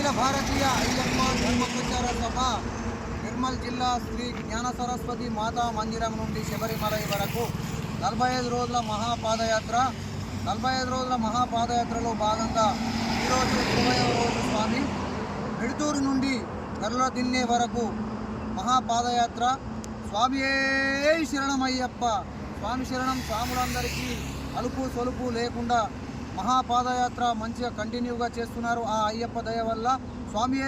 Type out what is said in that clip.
అఖిల భారతీయ అయ్యప్ప ధర్మ సభ నిర్మల్ జిల్లా శ్రీ జ్ఞాన సరస్వతి మాతా మందిరం నుండి శబరిమలై వరకు నలభై ఐదు రోజుల మహాపాదయాత్ర నలభై ఐదు రోజుల మహాపాదయాత్రలో భాగంగా ఈరోజు ఇరవైవ రోజు స్వామి మిడుతూరు నుండి గర్ల దిన్నే వరకు మహాపాదయాత్ర. స్వామి శరణం అయ్యప్ప స్వామి శరణం స్వాములందరికీ అలుపు సొలుపు లేకుండా మహాపాదయాత్ర మంచిగా కంటిన్యూగా చేస్తున్నారు ఆ అయ్యప్ప దయ వల్ల. స్వామి